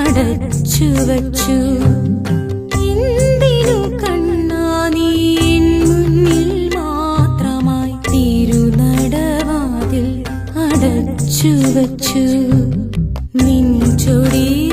അടച്ചു വച്ചു എന്തിനു കണ്ണാ നീ മുന്നിൽ മാത്രമായി നിൻ ചൊടിയ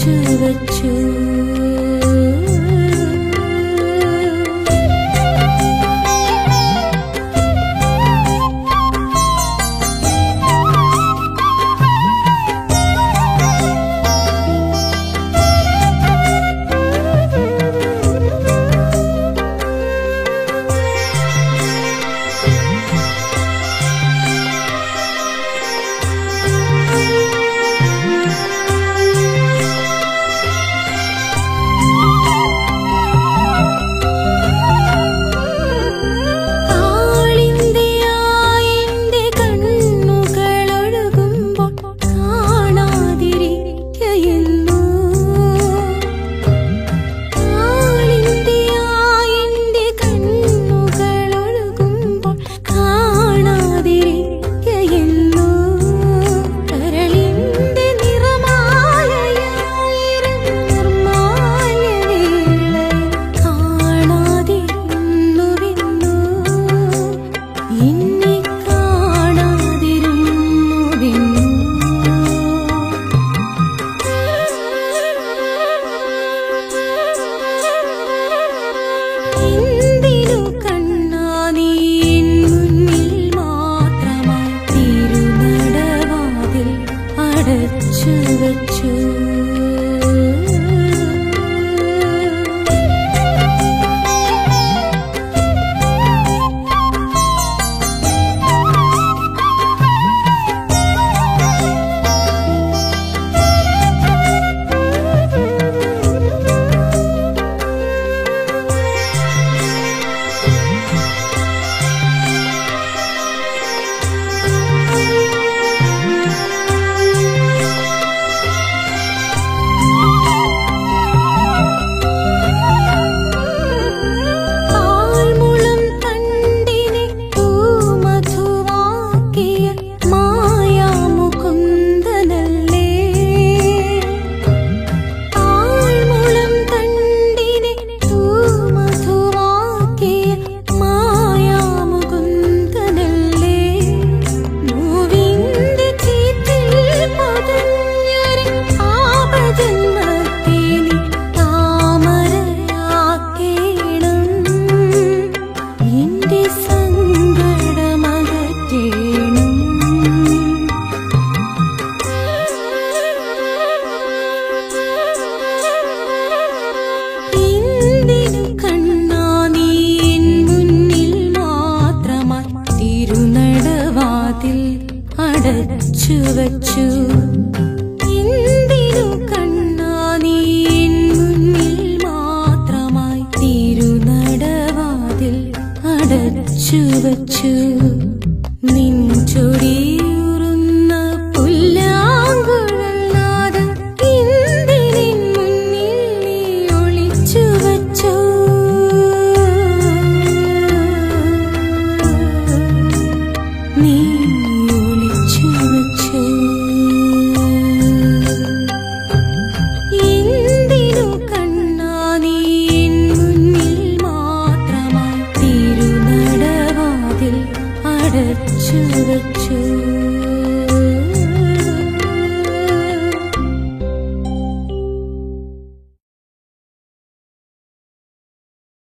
to the truth வச்சு வச்சு নিচু নিম চড়িয়ে